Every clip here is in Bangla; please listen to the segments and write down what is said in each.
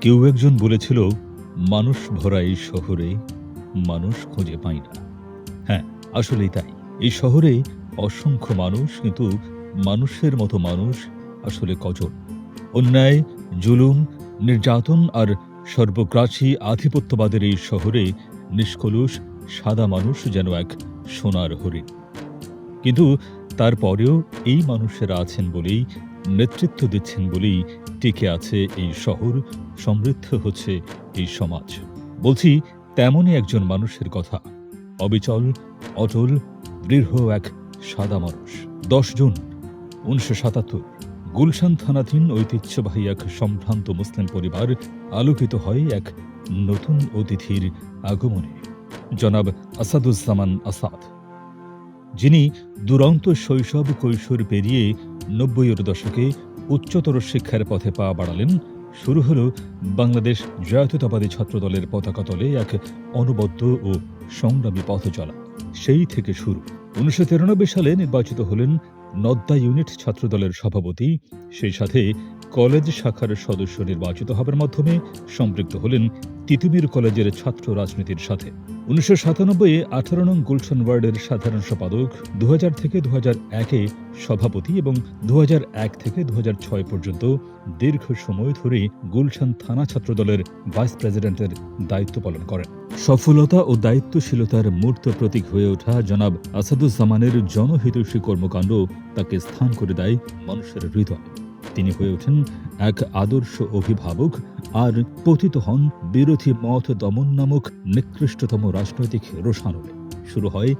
কেউ একজন বলেছিল, মানুষ ভরা এই শহরে, মানুষ খুঁজে পাই না। হ্যাঁ আসলেই তাই। এই শহরে অসংখ্য মানুষ, কিন্তু মানুষের মতো মানুষ আসলে কজন? অন্যায়, জুলুম, নির্যাতন আর সর্বগ্রাসী আধিপত্যবাদের এই শহরে নিষ্কলুষ, সাদা মানুষ যেন এক সোনার হরিণ। কিন্তু তারপরেও এই মানুষেরা আছেন বলেই নেতৃত্ব দিচ্ছেন বলেই টিকে আছে এই শহর, সমৃদ্ধ হচ্ছে এই সমাজ। বলছি, তেমনই একজন মানুষের কথা। অবিচল, অটল, দৃঢ় এক সাদা মানুষ। দশ জুন, উনিশশো সাতাত্তর, গুলশান থানাধীন ঐতিহ্যবাহী এক সম্ভ্রান্ত মুসলিম পরিবার আলোকিত হয় এক নতুন অতিথির আগমনে। জনাব আসাদুজ্জামান আসাদ। যিনি দুরন্ত শৈশব কৈশোর পেরিয়ে নব্বইয়ের দশকে উচ্চতর শিক্ষার পথে পা বাড়ালেন, শুরু হল বাংলাদেশ জাতীয়তাবাদী ছাত্রদলের পতাকা তলে এক অনবদ্য ও সংগ্রামী পথ চলা। সেই থেকে শুরু। উনিশশো তিরানব্বই সালে নির্বাচিত হলেন নদ্দা ইউনিট ছাত্রদলের সভাপতি। সেই সাথে কলেজ শাখার সদস্য নির্বাচিত হবার মাধ্যমে সম্পৃক্ত হলেন তিতুমির কলেজের ছাত্র রাজনীতির সাথে। উনিশশো সাতানব্বই আঠারো নং গুলশান ওয়ার্ডের সাধারণ সম্পাদক দু থেকে দু একে সভাপতি এবং দু এক থেকে দু ছয় পর্যন্ত দীর্ঘ সময় ধরে গুলশান থানা ছাত্রদলের ভাইস প্রেসিডেন্টের দায়িত্ব পালন করেন। সফলতা ও দায়িত্বশীলতার মূর্ত প্রতীক হয়ে ওঠা জনাব আসাদুজ্জামানের জনহিতৈষী কর্মকাণ্ড তাকে স্থান করে দেয় মানুষের হৃদয়। তিনি হয়ে ওঠেন এক আদর্শ অভিভাবক আর পতিত হন বিরোধী মত দমন নামক নিকৃষ্টতম রাজনৈতিক রোষানলে। শুরু হয়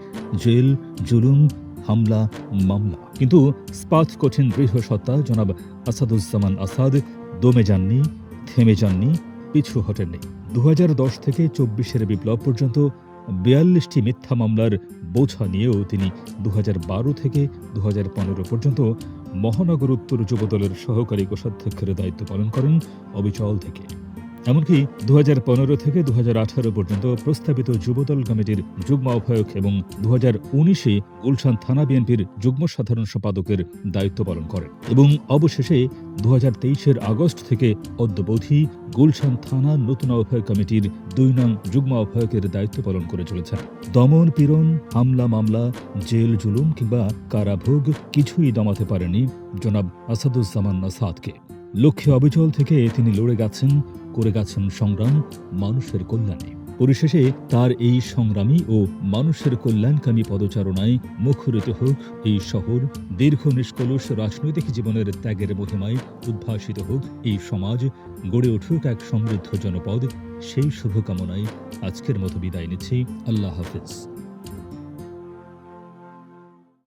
জেল, জুলুম, হামলা, মামলা। কিন্তু স্পাত কঠিন দৃঢ় সত্তা জনাব আসাদুজ্জামান আসাদ দমে যাননি, থেমে যাননি, পিছু হটেননি। দু হাজার দশ থেকে চব্বিশের বিপ্লব পর্যন্ত বিয়াল্লিশটি মিথ্যা মামলার বোঝা নিয়েও তিনি দুহাজার বারো থেকে দু হাজার পনেরো পর্যন্ত মহানগর উত্তর যুবদলের সহকারী কোষাধ্যক্ষের দায়িত্ব পালন করেন অবিচল থেকে। এমনকি দু হাজার পনেরো থেকে দু হাজার আঠারো পর্যন্ত প্রস্তাবিত যুবদল কমিটির যুগ্ম আহ্বায়ক এবং দু হাজার উনিশে গুলশান থানা বিএনপির যুগ্ম সাধারণ সম্পাদকের দায়িত্ব পালন করেন এবং অবশেষে দু তেইশের আগস্ট থেকে অদ্যবধি গুলশান থানা নতুন আহ্বায়ক কমিটির দুই নং যুগ্ম আহ্বায়কের দায়িত্ব পালন করে চলেছেন। দমন পীড়ন, হামলা মামলা, জেল জুলুম কিংবা কারাভোগ কিছুই দমাতে পারেনি জনাব আসাদুজ্জামান নাসাদকে লক্ষ্যে অবিচল থেকে তিনি লড়ে গেছেন, করে গেছেন সংগ্রাম, মানুষের কল্যাণে। পরিশেষে তার এই সংগ্রামী ও মানুষের কল্যাণকামী পদচারণায় মুখরিত হোক এই শহর, দীর্ঘ নিষ্কলুষ রাজনৈতিক জীবনের ত্যাগের মহিমায় উদ্ভাসিত হোক এই সমাজ, গড়ে উঠুক এক সমৃদ্ধ জনপদ, সেই শুভকামনায় আজকের মতো বিদায় নিচ্ছি। আল্লাহ হাফিজ।